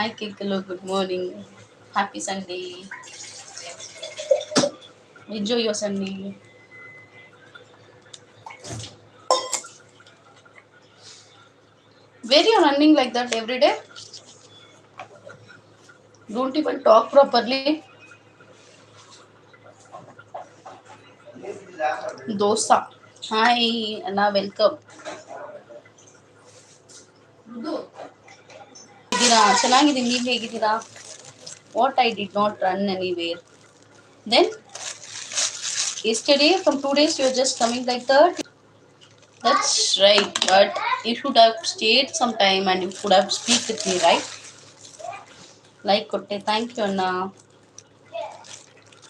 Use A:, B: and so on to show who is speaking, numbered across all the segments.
A: Hi, Kikolo. Good morning. Happy Sunday. Enjoy your Sunday. Where you running like that every day? Don't even talk properly. Dosa. Hi, Anna. Welcome. ಇದ್ದೀರಾ ಚೆನ್ನಾಗಿದ್ದೀನಿ ನೀವು ಹೇಗಿದ್ದೀರಾ what I did not run anywhere then yesterday from two days you're just coming like that that's right but you should have stayed some time and you could have speak with me right like ಕೊಟ್ಟೆ thank you ಅಣ್ಣ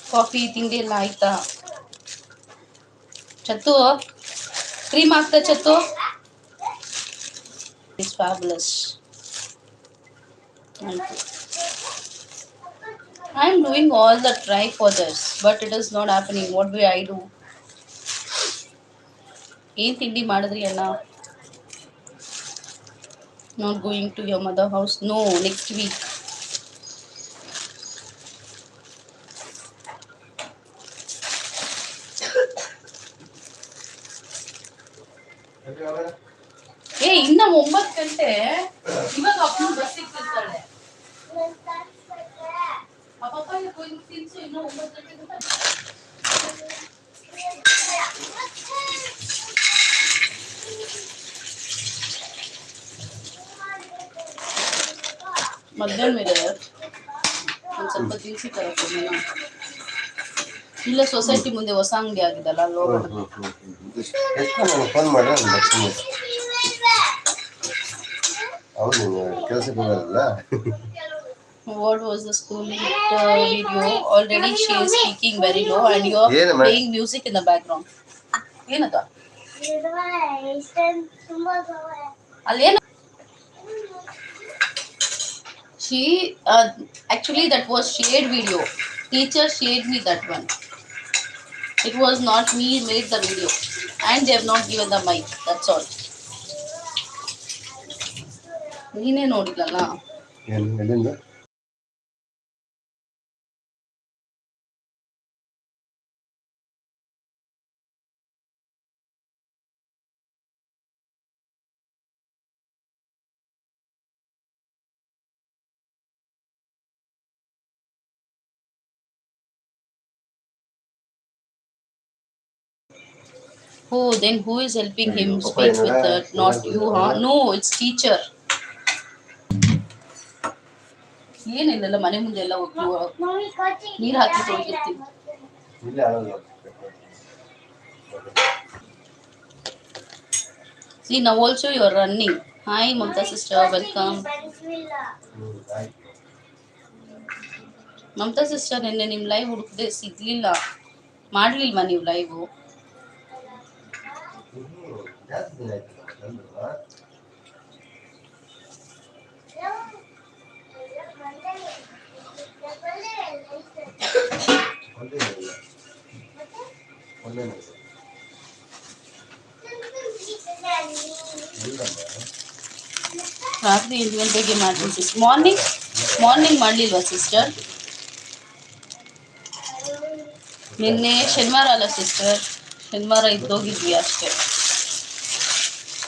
A: coffee ತಿಂಡಿ ಎಲ್ಲ ಆಯ್ತಾ ಚತ್ತು cream ಹಾಕ್ತಾ ಚತ್ತು is fabulous I am doing all the try for this but it is not happening what we I do ಏನು ತಿಂಡಿ ಮಾಡಿದ್ರಿ ಅಣ್ಣ not going to your mother house no next week ಏ ಇನ್ನ ಒಂಬತ್ತು ಗಂಟೆ ಇವಾಗ ಅಪ್ಪನ ಬಸ್ ಸಿಗ್ತಿರ್ತಾಳೆ ಮಧ್ಯಾಹ್ನ ಮೇಲೆ ಒಂದು ಸ್ವಲ್ಪ ದಿನಸಿ ತರಕ್ಕೆ ಇಲ್ಲ ಸೊಸೈಟಿ ಮುಂದೆ ಹೊಸ ಅಂಗಡಿ ಆಗಿದಲ್ಲ ಅಲ್ಲಿ ಹೋಗೋಣ.
B: ಫೋನ್ ಅವ್ರು ಕೆಲಸಕ್ಕೆ ಹೋಗೋದಲ್ಲ?
A: What was the school uh, video? Already she is speaking very low and you are
B: ಏನಮ್ಮ?
A: playing music in the background. ಏನದ ಅಲ್ಲೇನು she uh, actually that was shared video teacher shared me that one it was not me made the video and they have not given the mic that's all ನೀನೇ ನೋಡಿಲ್ಲಲ್ಲ
B: ಏನು ಎಲ್ಲಿಂದ
A: Oh, then who is helping him speak with
B: ಏನಲ್ಲ?
A: that? Not you, huh? No, it's teacher. ಏನಿಲ್ಲಲ್ಲ ಮನೆ ಮುಂದೆ ಎಲ್ಲ ನೀರು ಹಾಕಿ
B: ಆಳಲ್ಲ
A: ಸಿ ನಾವು also you are running hi Mamata
B: sister welcome
A: Mamata sister ನಿನ್ನೆ ನಿಮ್ಮ ಲೈವ್ ಹುಡುಕ್ದೆ ಸಿಗ್ಲಿಲ್ಲ ಮಾಡ್ಲಿಲ್ವಾ ನೀವು ಲೈವು
B: ಹ್ಞೂ ಜಾಸ್ತಿ ದಿನ ಆಯ್ತು ಬಂದ್ರಲ್ಲ ಒಂದೇ ಇಲ್ಲ ಒಂದೇ ಇಲ್ಲಮ್ಮ
A: ರಾತ್ರಿ ಎಂಟು ಗಂಟೆಗೆ ಮಾಡ್ತೀನಿ ಸಿಸ್ಟರ್ ಮಾರ್ನಿಂಗ್ ಮಾರ್ನಿಂಗ್ ಮಾಡಲಿಲ್ವಾ ಸಿಸ್ಟರ್ ನಿನ್ನೆ ಶನಿವಾರ ಅಲ್ಲ ಸಿಸ್ಟರ್ ಶನಿವಾರ ಇದ್ದೋಗಿದ್ವಿ ಅಷ್ಟೇ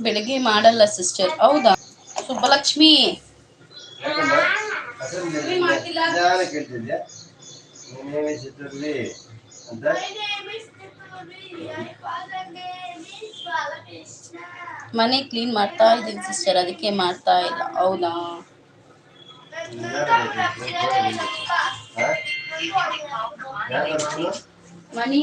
A: ಬೆಳಗ್ಗೆ ಮಾಡಲ್ಲ ಸಿಸ್ಟರ್ ಹೌದಾ ಸುಬ್ಬಲಕ್ಷ್ಮಿ
B: ಯಾಕಂದ್ರೆ ಅಸೆಂಬ್ಲಿ ನಿಧಾನ ಕೇಳ್ತಿದ್ದೆ ನೀನೇನೇ ಚಿತ್ರದಲ್ಲಿ ಅಂತ
A: ಮನೆ ಕ್ಲೀನ್ ಮಾಡ್ತಾ ಇದ್ದೀನಿ ಸಿಸ್ಟರ್ ಅದಕ್ಕೆ ಮಾಡ್ತಾ ಇಲ್ಲ ಹೌದಾ
B: ನಿಧಾನ ಕೇಳ್ತಿದ್ದೆ. ಹಾ? ಯಾರ್ ಕರ್ಕೊಂಡು?
A: ಮನಿ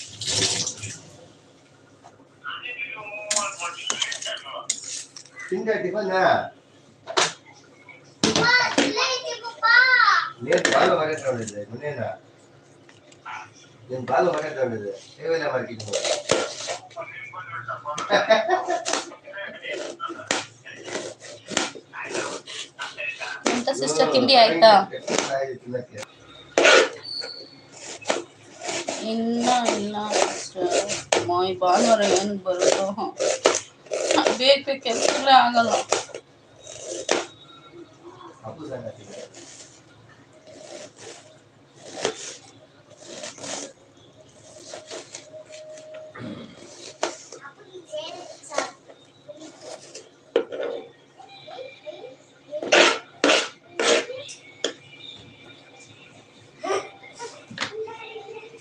A: திங்க டிஃபன்
C: நேற்று பால் வகைட்ட வேண்டியது முன்னேண்ணா
B: என் பால் வகைட்ட
A: வேண்டியது தேவையில்லாம இருக்கீங்க ಸಿಸ್ಟರ್ ತಿಂಡಿ ಆಯ್ತಾ ಇನ್ನ ಇನ್ನ ಸಿಸ್ಟರ್ ಮಾಯ್ ಭಾನುವಾರ ಬರುತ್ತೋ ಬೇಗ ಬೇಗ ಕೆಲಸಗಳೇ ಆಗಲ್ಲ
B: ಅಪ್ಪು ಸಂಗತಿ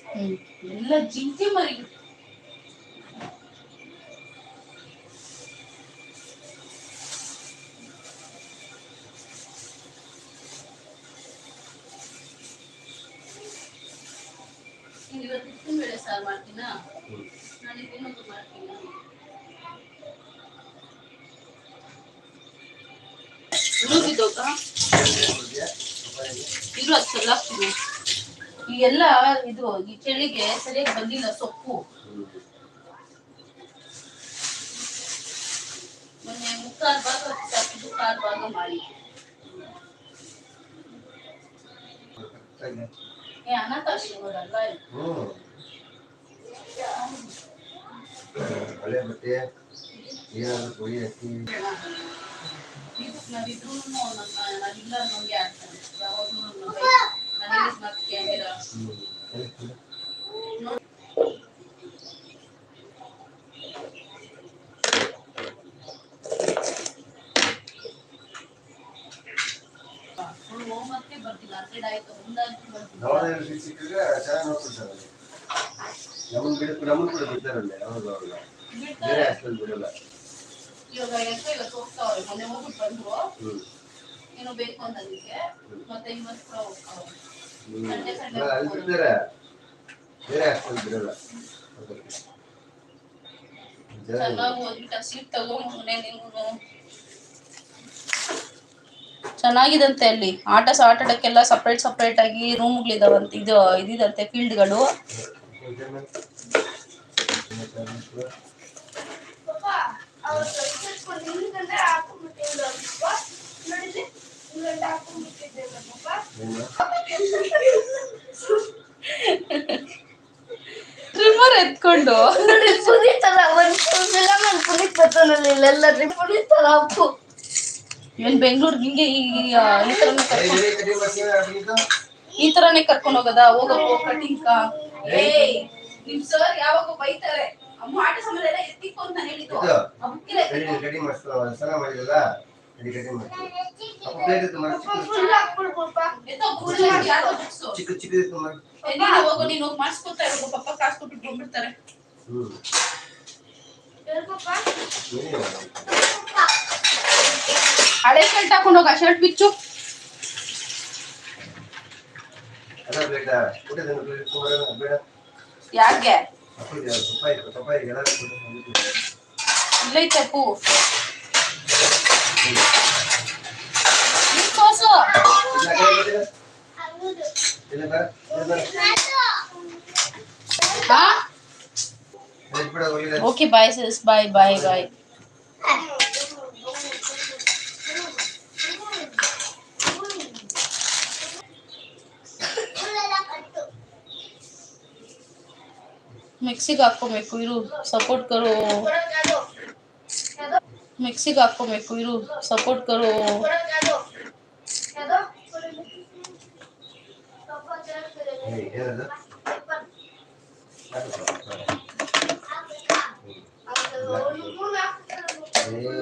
A: ಹ್ಮ್. ಎಲ್ಲ ಜಿಂಕೆ ಮರಿ ಮಾಡ್ತೀನಾ ನಾಳೆ ಇನ್ನೊಂದು ಮಾಡ್ತೀನಾ ಉಳಿದಿದ್ದೋಗ ಇರು ಅದು ಚೆಲ್ಲಾಕ್ತೀನಿ ಈ ಎಲ್ಲ ಇದು ಈ ಚಳಿಗೆ ಸರಿಯಾಗಿ ಬಂದಿಲ್ಲ ಸೊಪ್ಪು ಮೊನ್ನೆ ಮುಕ್ಕಾಲು ಭಾಗ ಸಾಕಿದ್ದು ಕಾಲು ಭಾಗ ಮಾಡಿ ಏ ಅನಾಥಾಶ್ರಮದಲ್ಲ ಇದು.
B: ಹ್ಮ್ ಹಳೆ ಬಟ್ಟೆ ಏನಾದ್ರು ಪುಡಿ ಹಾಕಿ
A: ಇದು ನಾವಿದ್ರು ನನ್ನ ನಾನಿಲ್ಲ ನಮ್ಗೆ ಆಗ್ತಾನೆ ಯಾವಾಗ್ಲೂ ನನಗೆ ಮತ್ತೆ ಕ್ಯಾಮೆರಾ
B: ಹ್ಮ್ ಎಲ್ಲಿ?
A: ಫುಲ್ ಹೋಮ್ವರ್ಕೇ ಬರ್ತಿಲ್ಲ ಹಂಡ್ರೆಡ್ ಆಯ್ತು ಒಂದಾದ್ರೂ ಬರ್ತಿಲ್ಲ
B: ಬಿಡ ನಮ್ಮನ್ ಕೂಡ ಬಿಡ್ತಾರಲ್ಲ ಯಾವಾಗ ಅವಾಗ ಬೇರೆ ಹಾಸ್ಟೆಲ್ ಬಿಡಲ್ಲ.
A: ಇವಾಗ ಎಷ್ಟ ಇವತ್ತು ಹೋಗ್ತಾವ್ರೆ ಮೊನ್ನೆ ಹೋಗ್ಬಿಟ್ಟು ಬಂದ್ರು. ಏನೋ ಬೇಕು ಅಂತ ಅದಕ್ಕೆ ಮತ್ತೆ ಇವತ್ತು ಕೂಡ ಹೋಗ್ತಾವ್ರೆ ಸಂಡೆ ಸಂಡೆ
B: ಅಲ್ಲಿ ಬಿಡ್ತಾರೆ. ಬೇರೆ ಹಾಸ್ಟೆಲ್ ಬಿಡಲ್ಲ. ಜನ
A: ಚೆನ್ನಾಗಿ ಓದ್ಬಿಟ್ಟು ಸೀಟ್ ಚೆನ್ನಾಗಿದಂತೆ ಅಲ್ಲಿ. ಆಟ ಸ ಆಟ ಆಡಕ್ಕೆಲ್ಲ ಸಪ್ರೇಟ್ ಸಪ್ರೇಟ್ ಆಗಿ ರೂಮ್ಗಳಿದಾವಂತೆ ಇದು ಇದಿದಂತೆ ಫೀಲ್ಡ್ಗಳು ಟ್ರಿಮ್ಮರ್ ಎತ್ಕೊಂಡು.
C: ನೋಡಿ ಪುನೀತ್ ಅಲ್ಲ ಒಂದು ಫಿಲಮ್ ಅಲ್ಲಿ ಪುನೀತ್ ಬರ್ತಾನಲ್ಲ ಇಲ್ಲೆಲ್ಲ ಪುನೀತ್ ಅಲ್ಲ ಅಪ್ಪು
A: ಇವನ್ ಬೆಂಗಳೂರಿಗೆ ಹಿಂಗೆ ಈ ಈ ತರನೇ ಕರ್ಕೊಂಡ್ ಈ ತರನೇ ಕರ್ಕೊಂಡು ಹೋಗದ? ಹೋಗಪ್ಪ ಕಟಿಂಗ್ ಏಯ್ ನಿಮ್ ಸರ್ ಯಾವಾಗ ಬೈತಾರೆ. ಸಮಯ ಎತ್ತಿಕ್ಕು ಅಂತ ಹೇಳಿದ್ದು.
B: ಮಾಡಿದಲ್ಲ ಚಿಕ್ಕ ಚಿಕ್ಕ.
A: ನೀನು ಹೋಗು ನೀನು ಹೋಗಿ ಮಾಡಿಸ್ಕೊತಾ ಇರೋ ಪಪ್ಪ ಕಾಸು ಕೊಟ್ಟು ಬಂದ್ಬಿಡ್ತಾರೆ.
C: ಹೇಳು
A: ಶರ್ಟ್ ಹಾಕೊಂಡೋಗ ಹೋಗ ಶರ್ಟ್ ಬಿಚ್ಚು.
B: ಎಲ್ಲ ಪ್ಲೇಟ ಊಟದ ಪ್ಲೇಟ್ ಇಟ್ಕೊಂಡ್ಬರೋಣ ಬೇಡ
A: ಯಾಕೆ
B: ಅಪ್ಪ ಪಪ್ಪಾಯಿ ಪಪ್ಪಾಯಿ ಎಲ್ಲ
A: ಇಲ್ಲೈತೆ ಪೂ ನೀನ್ ತೋರ್ಸು
C: ಹೌದು
B: ಇಲ್ಲ ಬರ ಇಲ್ಲ ಬರ
A: ಹಾ
B: ರೆಡ್ ಬಿಡ ಹೋಗಿಲ್ಲ
A: ಓಕೆ ಬಾಯ್ ಸಿಸ್ ಬಾಯ್ ಬಾಯ್ ಬಾಯ್ मेक्सिक आपको मेकुरू
B: सपोर्ट करो मेक्सिक आपको मेकुरू सपोर्ट करो Hey.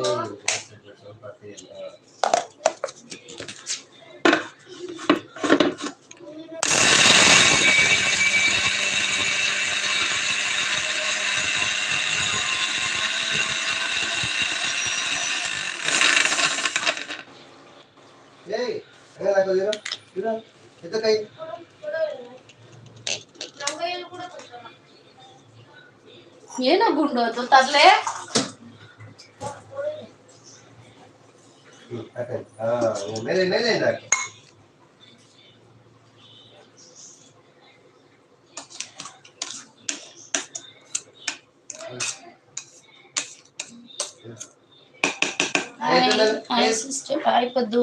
B: హాయ్
A: సిస్టర్ హాయ్ పొద్దు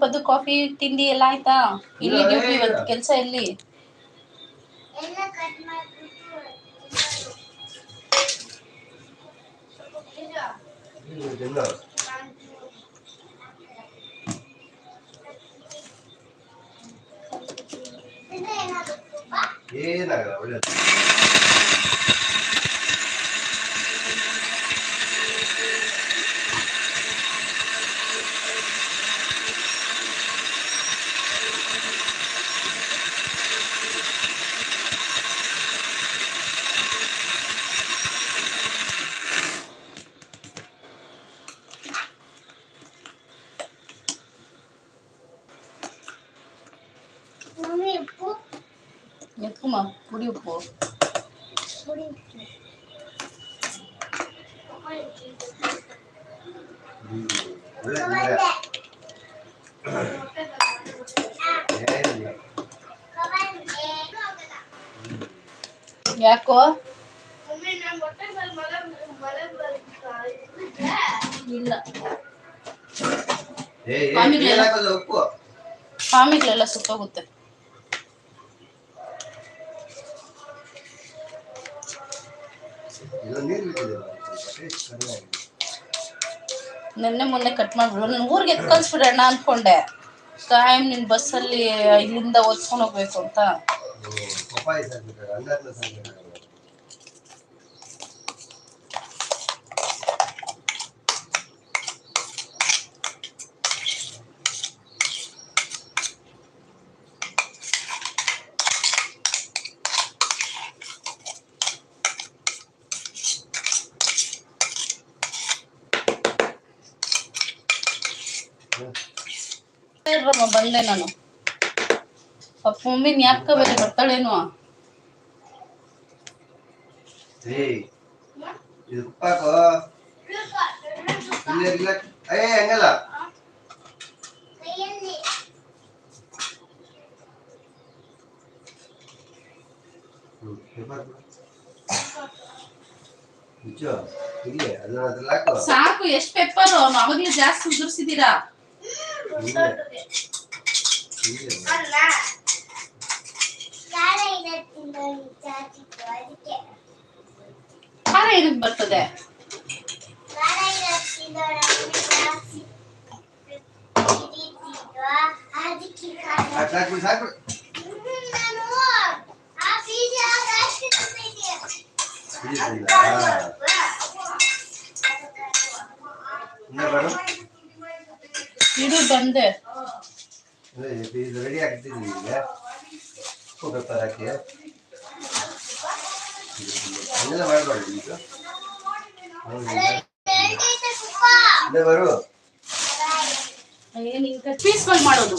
A: ಪದ್ದು ಕಾಫಿ ತಿಂಡಿ ಎಲ್ಲ ಆಯ್ತಾ ಇಲ್ಲಿ
B: ಇಲ್ಲ,
A: ಡ್ಯೂಟಿ
B: ಇಲ್ಲ.
A: ಇವತ್ತು ಕೆಲಸ
B: ತಿನ್ನು. ಏನಾಗಲ್ಲ ಒಳ್ಳೇದು
C: ಮಮ್ಮಿ ಉಪ್ಪು
A: ಎತ್ಕೊಮ್ಮ ಪುಡಿ ಉಪ್ಪು ಯಾಕೋ ಇಲ್ಲ.
B: ಉಪ್ಪು
A: ಸುತ್ತೋಗುತ್ತೆ ನಿನ್ನೆ ಮೊನ್ನೆ ಕಟ್ ಮಾಡ್ಬಿಡು. ನಾನು ಊರಿಗೆ ಎತ್ ಕಳ್ಸ್ಬಿಡೋಣ ಅನ್ಕೊಂಡೆ. ಟೈಮ್ ನಿನ್ ಬಸ್ಸಲ್ಲಿ ಇಲ್ಲಿಂದ ಓದ್ಕೊಂಡು ಹೋಗ್ಬೇಕು ಅಂತ. ಇರ್ರಮ್ಮ, ಬಂದೆ ನಾನು. ಪಾಪ ಮಮ್ಮಿನ ಯಾಕ ಬೇರೆ ಬರ್ತಾಳೇನು
B: ಇದು ಉಪ್ಪಾಕೋ? ಇಲ್ಲ ಇಲ್ಲ. ಏ ಹಂಗಲ್ಲ. ಪೇಪರ್
A: ಸಾಕು ಎಷ್ಟ್ ಪೆಪ್ಪರ್ ಅವಾಗ್ಲೇ ಜಾಸ್ತಿ ಉದುರ್ಸಿದೀರಾ
C: ಖಾರ ಇರತ್ತಿಂದ ಜಾಸ್ತಿ ಅದಕ್ಕೆ
A: ಖಾರ ಏನಕ್ ಬರ್ತದೆ
C: ಖಾರ ಇರತ್ತಿಂದ
A: ಇಡು ಬಂದೆ.
B: ಇದು ರೆಡಿ ಆಗ್ತಿದ್ದೀನಿ ಈಗ. ಪೆಪ್ಪರ್ ಹಾಕಿ. ಹಂಗೆಲ್ಲ ಮಾಡಬಾರ್ದು ಈಗ. ಹೌದು ಬರು.
A: ಪೀಸ್ಗಳು ಮಾಡೋದು.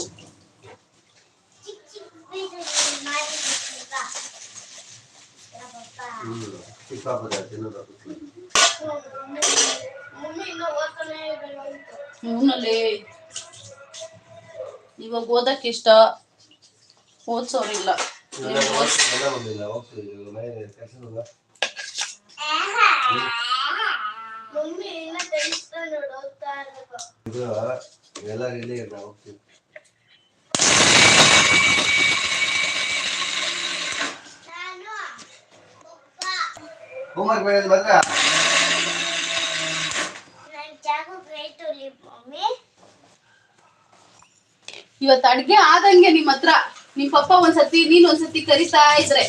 C: ಚಿಕ್ಕ
B: ಪಾಪದ ತಿನ್ನೋದು
A: ಇವಾಗ ಓದಕ್ ಇಷ್ಟ? ಓದ್ಸೋರಿಲ್ಲ.
B: ಎಲ್ಲ ಬಂದಿಲ್ಲ ಹೋಗ್ತೀವಿ. ಮನೆ ಕೆಲಸ
C: ಮಮ್ಮಿ. ಇನ್ನ ಟೆನ್ಷನ್ ಓದ್ತಾ ಇರ್ಬೇಕು
B: ಇದು ಎಲ್ಲ ಇಲ್ಲಿ ನಾವು ಹೋಗ್ತೀವಿ
C: ನಾನು ಪಪ್ಪ
B: ಹೋಮ್ವರ್ಕ್ ಬೇಡ ಮಾತ್ರ
C: ನನ್ನ ಜಾಗು ಗ್ರೇಟ್ ಒಲಿ ಮಮ್ಮಿ
A: ಇವತ್ತು ಅಡ್ಗೆ ಆದಂಗೆ ನಿಮ್ ಹತ್ರ. ನಿಮ್ ಪಪ್ಪ ಒಂದ್ಸತಿ ನೀನ್ ಒಂದ್ಸತಿ ಕರಿತಾ ಇದ್ರೆ.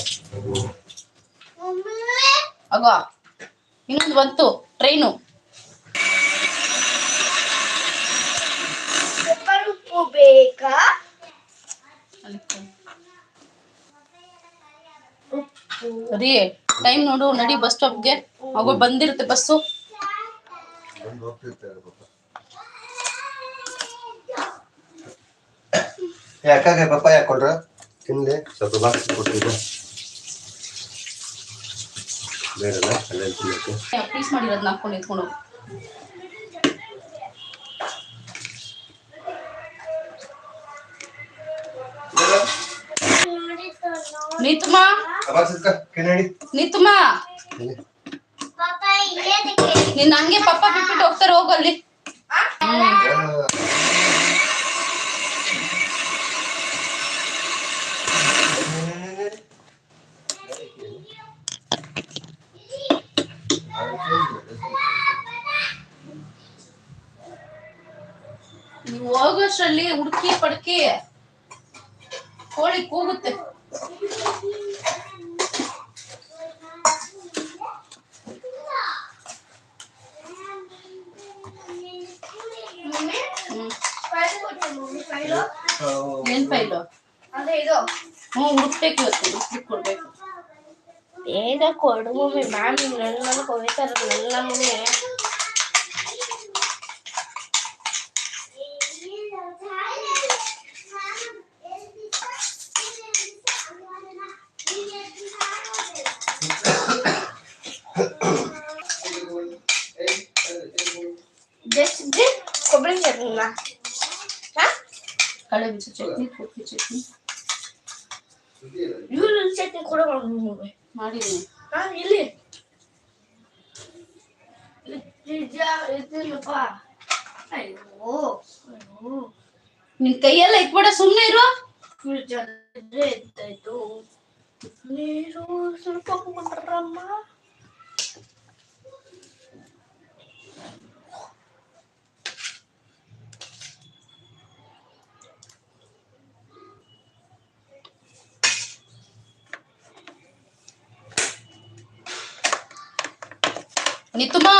A: ಅಗೋ ಇನ್ನೊಂದು ಬಂತು. ಟ್ರೈನು.
C: ಬೇಕಾ?
A: ಸರಿ ಟೈಮ್ ನೋಡು ನಡಿ ಬಸ್ ಸ್ಟಾಪ್ಗೆ. ಹೋಗೋ ಬಂದಿರುತ್ತೆ ಬಸ್ಸು.
B: ಅಕ್ಕಗೆ ಪಪ್ಪ ಯಾಕೆ ಕೊಟ್ರ? ತಿನ್ಲಿ. ಸ್ವಲ್ಪ ಬಾಕ್ಸ್ ಕೊಟ್ಟಿದ್ದೆ ಬೇಡಲ್ಲ ಅಲ್ಲೇ ತಿನ್ನಕ್ಕೆ
A: ಪೀಸ್ ಮಾಡಿರೋದನ್ನ ನಾಕೊಂಡು ಎತ್ಕೊಂಡು ಹೋಗು. ನೀತುಮಾ
B: ನಿನ್ನ
A: ನೀತುಮಾ ನೀನ್ ಹಂಗೆ ಪಪ್ಪ ಬಿಟ್ಬಿಟ್ಟು ಹೋಗ್ತಾರೆ ಹೋಗು ಹೋಗೋಷ್ಟ್ರಲ್ಲಿ ಹುಡುಕಿ ಪಡ್ಕಿ ಕೋಳಿ ಕೂಗುತ್ತೆ. ಏನ್ ಫೈಲು? ಹುಡುಕ್ಬೇಕು ಇವತ್ತು ಕೊಡ್ಬೇಕು.
C: ಬೇಗ ಕೊಡು ಮಮ್ಮಿ. ಮ್ಯಾಮ್ ನನ್ನ ಹೋಗ್ತಾರೆ ನನ್ನ ಜಸ್ಟ್ ಕೊಬ್ಬರಿ ಚಟ್ನಿನ
A: ಕಳೆ ಬೀಜ ಚಟ್ನಿ ಪುಟ್ಟಿ ಚಟ್ನಿ
C: ಇವ್ರು ಚಟ್ನಿ ಕೂಡ
A: ಮಾಡಿದ್ದೀನಿ
C: ಹಾ ಇಲ್ಲಿ ಇದಿಲ್ಲಪ್ಪ ಅಯ್ಯೋ
A: ನಿನ್ ಕೈಯೆಲ್ಲ ಇಟ್ಬೇಡ ಸುಮ್ಮನೆ ಇರು.
C: ನೀರು ಸ್ವಲ್ಪ ಕೊಡ್ರಮ್ಮ
A: ನಿತುಮಾ!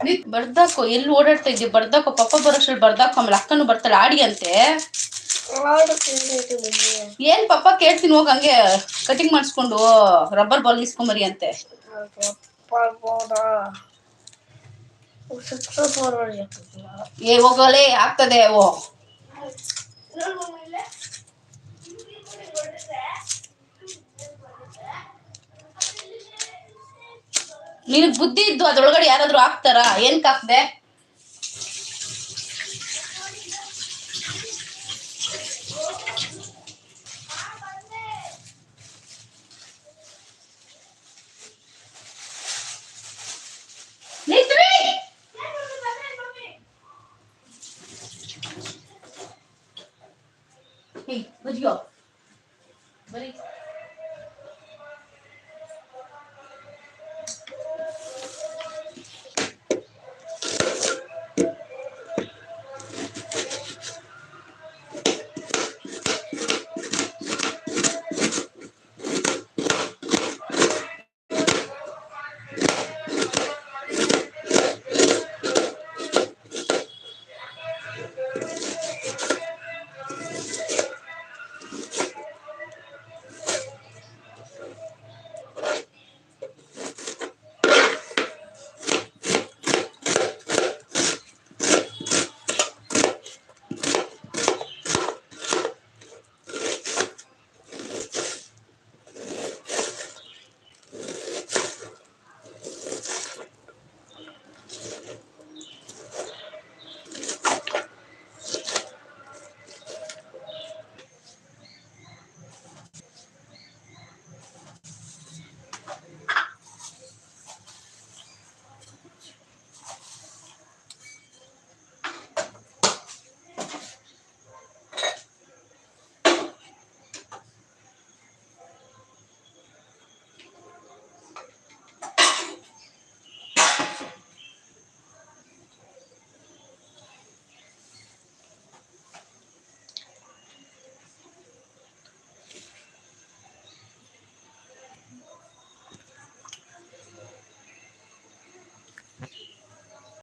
A: ನಿತ್ ಬರ್ದಾಕೋ ಎಲ್ಲಿ ಓಡಾಡ್ತಾ ಇದ್ದೀವಿ ಬರ್ದಾಕೋ ಪಪ್ಪ ಬರೋಷ್ಟ್ರಲ್ಲಿ ಬರ್ದಾಕೋ ಆಮೇಲೆ ಅಕ್ಕನು ಬರ್ತಾಳೆ ಆಡಿ ಅಂತೆ. ಏನ್ ಪಪ್ಪ ಕೇಳ್ತೀನಿ ಹೋಗ ಹಂಗೆ ಕಟಿಂಗ್ ಮಾಡಿಸ್ಕೊಂಡು ರಬ್ಬರ್ ಬಾಲ್ ಇಸ್ಕೊಂಬರಿ ಅಂತೆ. ಏ ಹೋಗಲೇ ಆಗ್ತದೆ ಓ. ನಿನಗ್ ಬುದ್ಧಿ ಇದ್ದು ಅದ್ರೊಳಗಡೆ ಯಾರಾದ್ರೂ ಹಾಕ್ತಾರಾ? ಏನ್ ಹಾಕ್ದೆ